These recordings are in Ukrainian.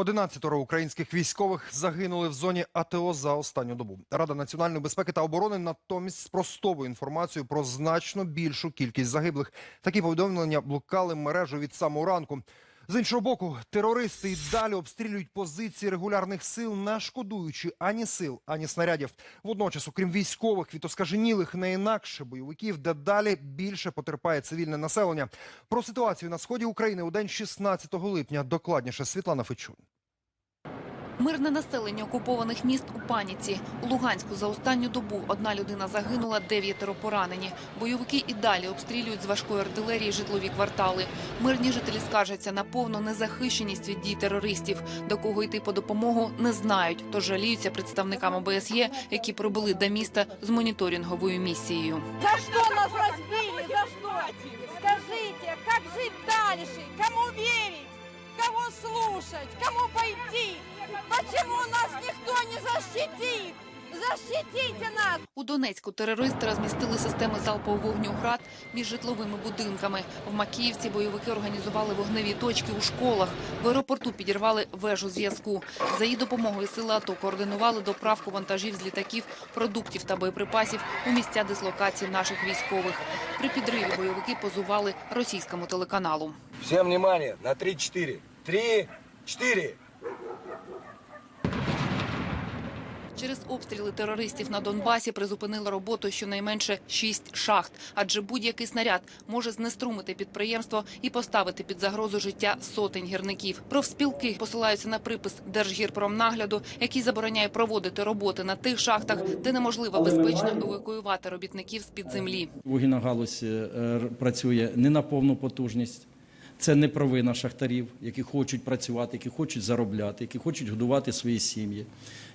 11 українських військових загинули в зоні АТО за останню добу. Рада національної безпеки та оборони натомість спростовує інформацію про значно більшу кількість загиблих. Такі повідомлення блукали мережу від самого ранку. З іншого боку, терористи й далі обстрілюють позиції регулярних сил, не шкодуючи ані сил, ані снарядів. Водночас, окрім військових, від оскаженілих не інакше бойовиків, дедалі більше потерпає цивільне населення. Про ситуацію на сході України у день 16 липня докладніше Світлана Фечун. Мирне населення окупованих міст у паніці. У Луганську за останню добу одна людина загинула, дев'ятеро поранені. Бойовики і далі обстрілюють з важкої артилерії житлові квартали. Мирні жителі скаржаться на повну незахищеність від дій терористів. До кого йти по допомогу не знають, тож жаліються представникам ОБСЄ, які прибули до міста з моніторинговою місією. За что нас разбили? За что? Скажите, как жить дальше? Кому верить? Кого слушать? Кому пойти? Почему нас никто не защитит? Защитите нас! У Донецьку терористи розмістили системи залпового вогню «Град» між житловими будинками. В Макіївці бойовики організували вогневі точки у школах. В аеропорту підірвали вежу зв'язку. За її допомогою сили АТО координували доправку вантажів з літаків, продуктів та боєприпасів у місця дислокації наших військових. При підриві бойовики позували російському телеканалу. Всем внимание, на 3-4. 3-4. Через обстріли терористів на Донбасі призупинили роботу щонайменше шість шахт, адже будь-який снаряд може знеструмити підприємство і поставити під загрозу життя сотень гірників. Профспілки посилаються на припис Держгірпромнагляду, який забороняє проводити роботи на тих шахтах, де неможливо безпечно евакуювати робітників з під землі. Вугільна галузь е, працює не на повну потужність. Це не провина шахтарів, які хочуть працювати, які хочуть заробляти, які хочуть годувати свої сім'ї,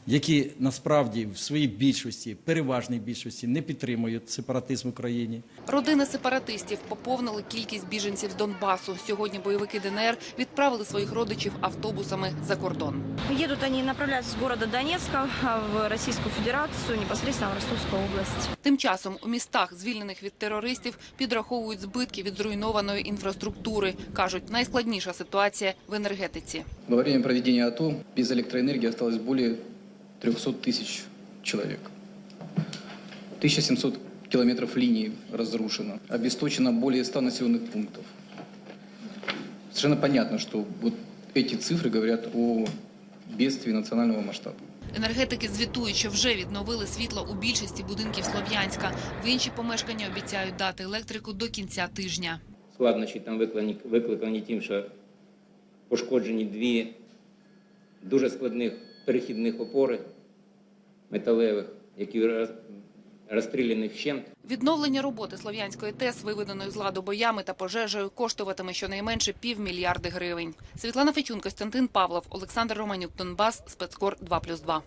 які насправді в своїй більшості, переважній більшості, не підтримують сепаратизм в Україні. Родини сепаратистів поповнили кількість біженців з Донбасу. Сьогодні бойовики ДНР відправили своїх родичів автобусами за кордон. Едут они направляются с города Донецка а, в Российскую Федерацию, непосредственно в Ростовскую область. Тим часом у містах, звільнених від терористів, підраховують збитки від зруйнованої інфраструктури. Кажуть, найскладніша ситуація в енергетиці. Во время проведения АТО без электроэнергии осталось более 300 тысяч человек. 1700 километров линий разрушено. Обесточено более 100 населенных пунктов. Совершенно понятно, что вот эти цифры говорят о бедствии национального масштаба. Енергетики звітують, що вже відновили світло у більшості будинків Слов'янська. В інші помешкання обіцяють дати електрику до кінця тижня. Складнощі там викликані, викликані тим, що пошкоджені дві дуже складних перехідних опори металевих, які роз- розстріляні вщент. Відновлення роботи Слов'янської ТЕС, виведеної з ладу боями та пожежею, коштуватиме щонайменше півмільярди гривень. Світлана Фечун, Костянтин Павлов, Олександр Романюк, Донбас, спецкор 2+,2.